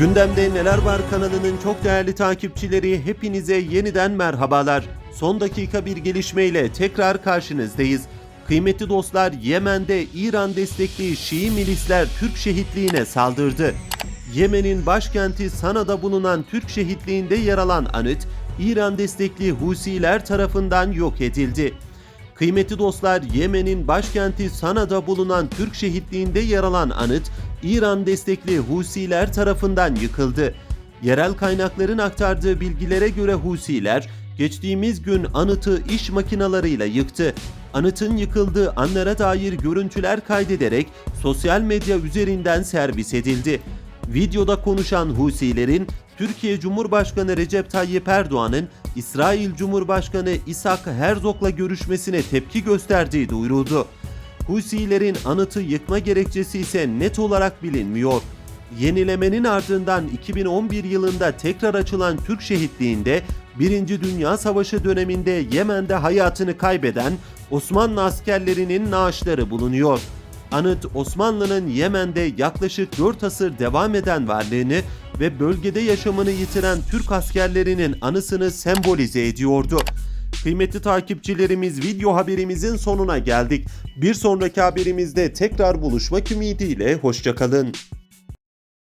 Gündemde Neler Var kanalının çok değerli takipçileri hepinize yeniden merhabalar. Son dakika bir gelişmeyle tekrar karşınızdayız. Kıymetli dostlar Yemen'de İran destekli Şii milisler Türk şehitliğine saldırdı. Yemen'in başkenti Sana'da bulunan Türk şehitliğinde yer alan anıt, İran destekli Husiler tarafından yok edildi. Kıymetli dostlar Yemen'in başkenti Sana'da bulunan Türk şehitliğinde yer alan anıt İran destekli Husiler tarafından yıkıldı. Yerel kaynakların aktardığı bilgilere göre Husiler geçtiğimiz gün anıtı iş makinalarıyla yıktı. Anıtın yıkıldığı anlara dair görüntüler kaydederek sosyal medya üzerinden servis edildi. Videoda konuşan Husilerin Türkiye Cumhurbaşkanı Recep Tayyip Erdoğan'ın İsrail Cumhurbaşkanı İshak Herzog'la görüşmesine tepki gösterdiği duyuruldu. Husilerin anıtı yıkma gerekçesi ise net olarak bilinmiyor. Yenilemenin ardından 2011 yılında tekrar açılan Türk şehitliğinde 1. Dünya Savaşı döneminde Yemen'de hayatını kaybeden Osmanlı askerlerinin naaşları bulunuyor. Anıt Osmanlı'nın Yemen'de yaklaşık 4 asır devam eden varlığını ve bölgede yaşamını yitiren Türk askerlerinin anısını sembolize ediyordu. Kıymetli takipçilerimiz video haberimizin sonuna geldik. Bir sonraki haberimizde tekrar buluşmak ümidiyle hoşçakalın.